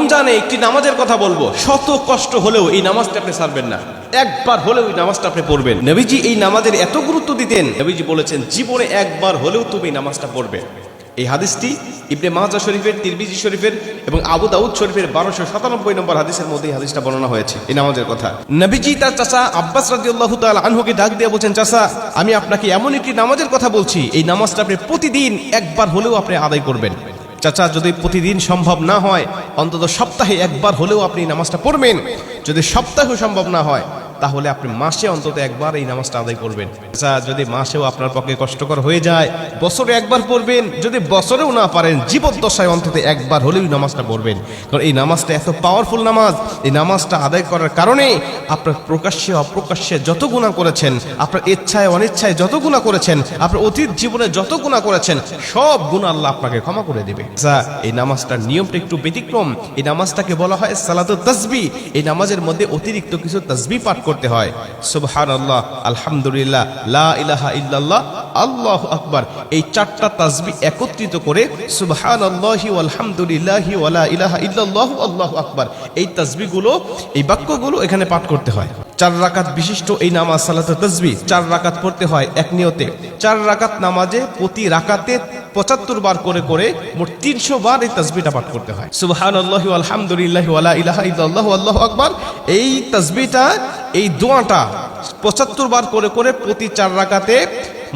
রমজানে একটি নামাজের কথা বলব। শত কষ্ট হলেও এই নামাজটা আপনি ছাড়বেন না। একবার হলেও এই নামাজটা আপনি পড়বেন। নবীজি এই নামাজের এত গুরুত্ব দিতেন। নবীজি বলেছেন, জীবনে একবার হলেও তুমি এই নামাজটা পড়বে। এই হাদিসটি ইবনে মাজা শরীফের তিরবিজি শরীফের এবং আবু দাউদ শরীফের বারোশো সাতানব্বই নম্বর হাদিসের মধ্যে এই হাদিসটা বর্ণনা হয়েছে। এই নামাজের কথা। নবীজি তার চাচা আব্বাস রাদিয়াল্লাহু তাআলা আনহুকে ডাক দিয়ে বলছেন, চাচা, আমি আপনাকে এমন একটি নামাজের কথা বলছি। এই নামাজটা আপনি প্রতিদিন একবার হলেও আপনি আদায় করবেন। চাচা, যদি প্রতিদিন সম্ভব না হয়, অন্তত সপ্তাহে একবার হলেও আপনি নামাজটা পড়বেন। যদি সপ্তাহেও সম্ভব না হয় তাহলে আপনি মাসে অন্তত একবার এই নামাজটা আদায় করবেন। চাচা যদি মাসেও আপনার পক্ষে কষ্টকর হয়ে যায় বছরে একবার পড়বেন যদি বছরেও না পারেন জীবদ্দশায় অন্তত একবার হলেও নামাজটা পড়বেন। কারণ এই নামাজটা এত পাওয়ারফুল নামাজ এই নামাজটা আদায় করার কারণে আপনার প্রকাশ্যে অপ্রকাশ্যে যত গুণা করেছেন আপনার ইচ্ছায় অনিচ্ছায় যত গুণা করেছেন আপনার অতীত জীবনে যত গুণা করেছেন সব গুণ আল্লাহ আপনাকে ক্ষমা করে দেবে। আচ্ছা, এই নামাজটার নিয়মটা একটু ব্যতিক্রম। এই নামাজটাকে বলা হয় সালাত তসবি। এই নামাজের মধ্যে অতিরিক্ত কিছু তসবি পাঠ করতে হয়। সুবহান আল্লাহ আলহামদুলিল্লাহ, লা ইলাহা ইল্লাল্লাহ, আল্লাহ আকবার। এই চারটা তাসবি একত্রিত করে সুবহান আল্লাহি আলহামদুলিল্লাহি ওয়ালা ইলাহা ইল্লাল্লাহ, আল্লাহু আকবার। এই তাসবিগুলো, এই বাক্যগুলো এখানে পাঠ করতে হয়। চার রাকাত বিশিষ্ট এই নামাজ সালাত তসবি, চার রাকাত পড়তে হয় এক নিয়তে। চার রাকাত নামাজে প্রতি রাকাতে পঁচাত্তর বার করে করে মোট তিনশো বার এই তসবিটা পাঠ করতে হয়। সুবহান আল্লাহ আলহামদুলিল্লাহ ওয়ালা ইলাহা ইল্লাল্লাহ, আল্লাহু আকবার। এই তসবিটা এই দোয়াটা পঁচাত্তর বার করে করে প্রতি চার রাকাতে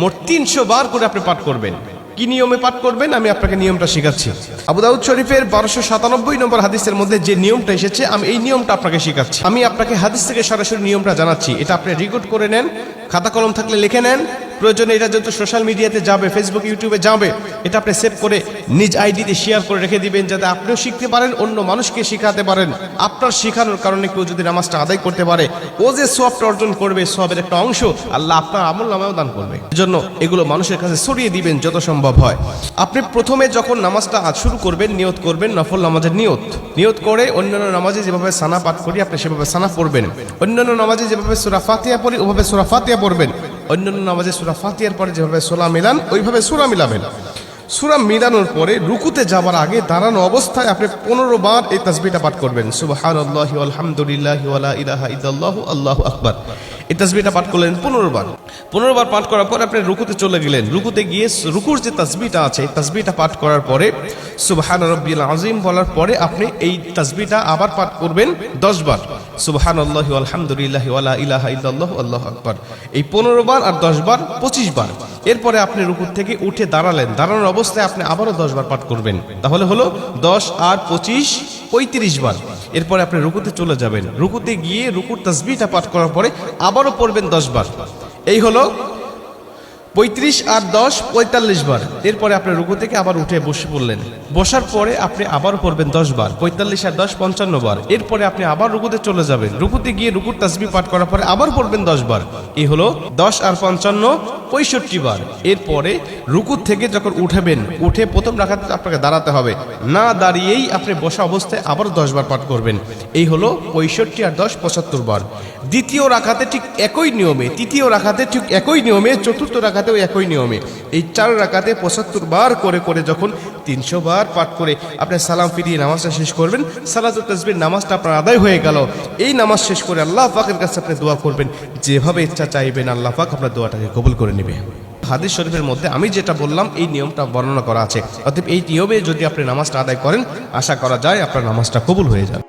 মোট তিনশো বার করে আপনি পাঠ করবেন। কি নিয়মে পাঠ করবেন? আমি আপনাকে নিয়মটা শেখাচ্ছি। আবুদাউদ শরীফের বারোশো সাতানব্বই নম্বর হাদিসের মধ্যে যে নিয়মটা এসেছে, আমি এই নিয়মটা আপনাকে শেখাচ্ছি। আমি আপনাকে হাদিস থেকে সরাসরি নিয়মটা জানাচ্ছি। এটা আপনি রেকর্ড করে নেন, খাতা কলম থাকলে লিখে নেন প্রয়োজনে এটা যত সোশ্যাল মিডিয়াতে যাবে ফেসবুক ইউটিউবে যাবে, এটা আপনি সেভ করে নিজ আইডিতে শেয়ার করে রেখে দিবেন যাতে আপনিও শিখতে পারেন, অন্য মানুষকে শেখাতে পারেন। আপনার শেখানোর কারণে কেউ যদি নামাজটা আদায় করতে পারে, ও যে সবটা অর্জন করবে, সবের একটা অংশ আল্লাহ আপনার আমল নামেও দান করবে। এজন্য এগুলো মানুষের কাছে ছড়িয়ে দিবেন যত সম্ভব হয়। আপনি প্রথমে যখন নামাজটা আজ শুরু করবেন, নিয়ত করবেন নফল নামাজের নিয়ত। নিয়ত করে অন্যান্য নামাজে যেভাবে সানা পাঠ করি, আপনি সেভাবে সানা পড়বেন। অন্যান্য নামাজে যেভাবে সুরা ফাতিয়া পড়ি, ওভাবে সুরা ফাতিয়া পড়বেন। অন্যান্য নামাজে সুরা ফাতিয়ার পরে যেভাবে সোলা মিলান, ওইভাবে সুরা মিলাবেন। সুরা মিলানোর পরে রুকুতে যাবার আগে দাঁড়ানো অবস্থায় আপনি পনেরো বার এই তাসবিটা পাঠ করবেন। সুবাহ আলহামদুলিল্লাহ ইলাহা আল্লাহ আল্লাহু আকবার। এই তাসবিটা পাঠ করলেন পনেরো বার পনেরো বার পাঠ করার পর আপনি রুকুতে চলে গেলেন। রুকুতে গিয়ে রুকুর যে তাসবিটা আছে তাসবিটা পাঠ করার পরে সুবহান রব্বিল আজিম বলার পরে আপনি এই তাসবিটা আবার পাঠ করবেন দশ বার সুবহান আল্লাহ আলহামদুলিল্লাহ ওয়ালা ইলাহা ইল্লাল্লাহু, আল্লাহু আকবার। এই পনেরো বার আর দশ বার পঁচিশ বার এরপরে আপনি রুকুর থেকে উঠে দাঁড়ালেন। দাঁড়ানোর অবস্থায় আপনি আবারও দশ বার পাঠ করবেন। তাহলে হলো দশ আর পঁচিশ পঁয়ত্রিশ বার এরপরে আপনি রুকুতে চলে যাবেন। রুকুতে গিয়ে রুকুর তসবিটা পাঠ করার পরে আবারও পড়বেন দশ বার। এই হলো পঁয়ত্রিশ আর দশ, পঁয়তাল্লিশ বার। এরপরে আপনি রুকু থেকে আবার উঠে বসে পড়লেন। বসার পরে আপনি আবার পড়বেন দশ বার, পঁয়তাল্লিশ আর দশ, পঞ্চান্ন বার। এরপরে আপনি আবার রুকুতে চলে যাবেন। রুকুতে গিয়ে রুকুর তাসবি পাঠ করার পরে আবার পড়বেন দশ বার। এই হলো দশ আর পঞ্চান্ন পঁয়ষট্টি বার। এরপরে রুকুর থেকে যখন উঠাবেন, উঠে প্রথম রাখাতে আপনাকে দাঁড়াতে হবে। না দাঁড়িয়েই আপনি বসা অবস্থায় আবার দশ বার পাঠ করবেন। এই হলো পঁয়ষট্টি আর দশ, পঁচাত্তর বার। দ্বিতীয় রাখাতে ঠিক একই নিয়মে, তৃতীয় রাখাতে ঠিক একই নিয়মে, চতুর্থ রাখাতেও একই নিয়মে। এই চার রাখাতে পঁচাত্তর বার করে করে যখন তিনশো বার পাঠ করে আপনি সালাম ফিরিয়ে নামাজটা শেষ করবেন সালাত তসবির নামাজটা আপনার আদায় হয়ে গেল। এই নামাজ শেষ করে আল্লাহ পাকের কাছে আপনি দোয়া করবেন, যেভাবে ইচ্ছা চাইবেন আল্লাহ পাক আপনার দোয়াটাকে কবুল করে নেবে। হাদিস শরীফের মধ্যে আমি যেটা বললাম, এই নিয়মটা বর্ণনা করা আছে। অতএব এই নিয়মে যদি আপনি নামাজটা আদায় করেন, আশা করা যায় আপনার নামাজটা কবুল হয়ে যাবে।